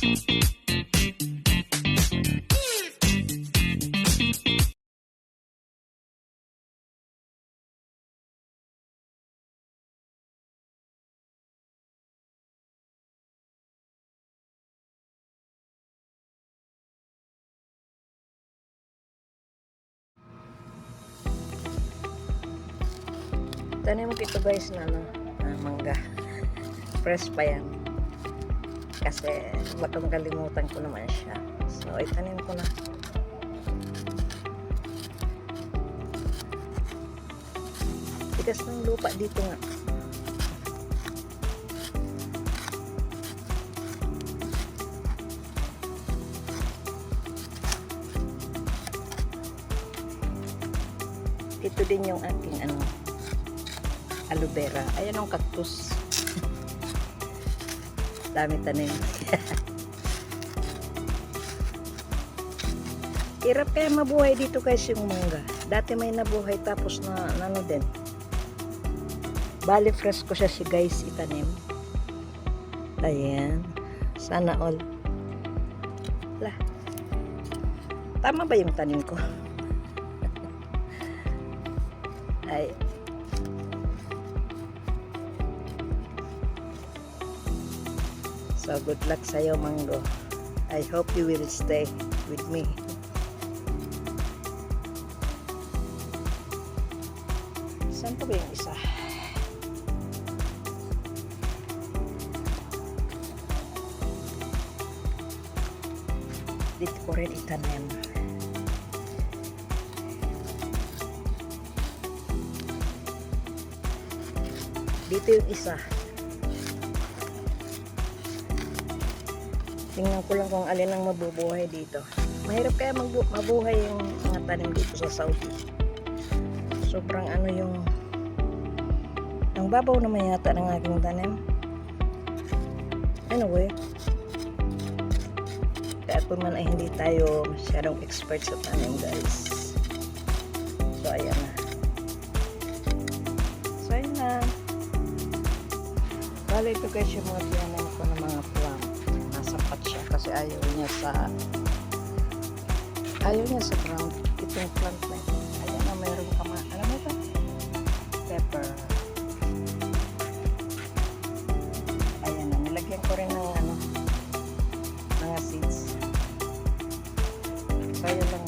Tanya mo kita guys na ano, ah, mangga. Fresh pa yan. Kasi baka makalimutan ko naman siya. So, itanim ko na. Tigas ng lupa dito nga. Ito din yung aking ano, aloe vera. Ayan ang cactus. Dami tanim. Hirap kaya mabuhay dito guys yung mangga. Dati may nabuhay tapos na ano din. Bali fresh ko siya si guys itanim. Ayan. Sana all. Lah. Tama ba yung tanim ko? Ay. So good luck sa'yo, Mango. I hope you will stay with me. Saan pa ba yung isa? Dito ko rin itanim. Dito yung isa. Tingnan ko lang kung alin ang mabubuhay dito. Mahirap kaya mabuhay yung mga tanim dito sa Saudi. Sobrang ano yung ang babaw naman yata ng aking tanim. Anyway, kaya kung man ay hindi tayo masyadong expert sa tanim guys. So ayan na. So ayan na. Bali ito guys yung mga tinanim ko ng mga plant apat siya kasi ayaw niya sa ayaw niya sa ground itong plant na ito. Ayan na mayroon ka mga alam mo ito? Pepper. Ayan na nilagyan ko rin ng ano mga seeds. So yun lang.